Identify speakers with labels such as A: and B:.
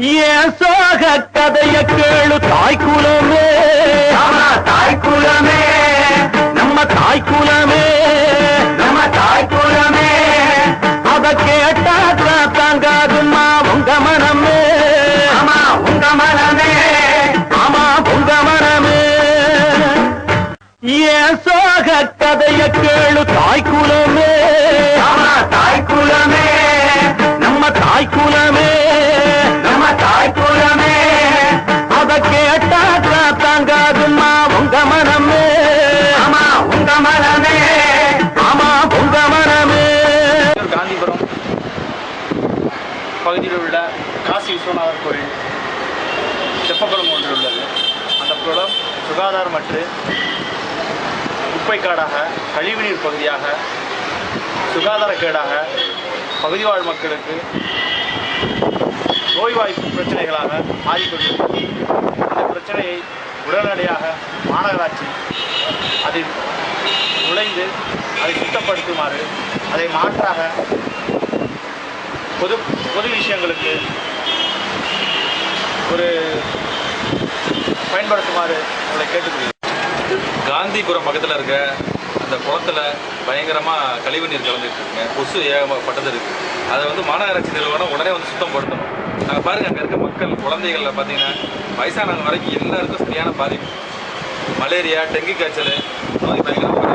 A: ஏன் சோக கதைய கேளு தாய் குலமே. தாய் குலமே. நம்ம தாய் குலமே. நம்ம தாய் குலமே. அத கேட்டா தாங்காதுமா உங்க மனமே. ஆமா உங்க மனமே. ஆமா உங்க மனமே. ஏன் சோக கதைய கேளு தாய் குலமே. தாய் குலமே. நம்ம தாய் குலமே.
B: பகுதியில் உள்ள காசி விஸ்வநாதர் கோயில் தெப்பக்குளம் ஒன்று உள்ளது. அந்த குளம் சுகாதாரமற்று குப்பைக்காடாக கழிவுநீர் பகுதியாக சுகாதாரக்கேடாக பகுதி வாழ் மக்களுக்கு நோய்வாய்ப்பு பிரச்சனைகளாக மாறிக்கொண்டிருக்கிறது இந்த பிரச்சனையை உடனடியாக மாநகராட்சி அதில் நுழைந்து அதை சுத்தப்படுத்துமாறு அதை மாற்றாக பொது பொது விஷயங்களுக்கு ஒரு பயன்படுத்துமாறு உங்களை கேட்டுக்கொள்கிறேன்.
C: காந்திபுரம் பக்கத்தில் இருக்க அந்த குளத்துல பயங்கரமாக கழிவு நீர் கலந்துட்டு இருக்குங்க கொசு ஏகப்பட்டது இருக்குது அதை வந்து மாநகராட்சி நிறுவனம் உடனே வந்து சுத்தம் படுத்தணும். நாங்கள் பாருங்கள் அங்கே இருக்க மக்கள் குழந்தைகளில் பார்த்தீங்கன்னா வயசானவங்க வரைக்கும் எல்லாருக்கும் சரியான பாதிப்பு. மலேரியா டெங்கு காய்ச்சல் நோய் பயங்கரமாக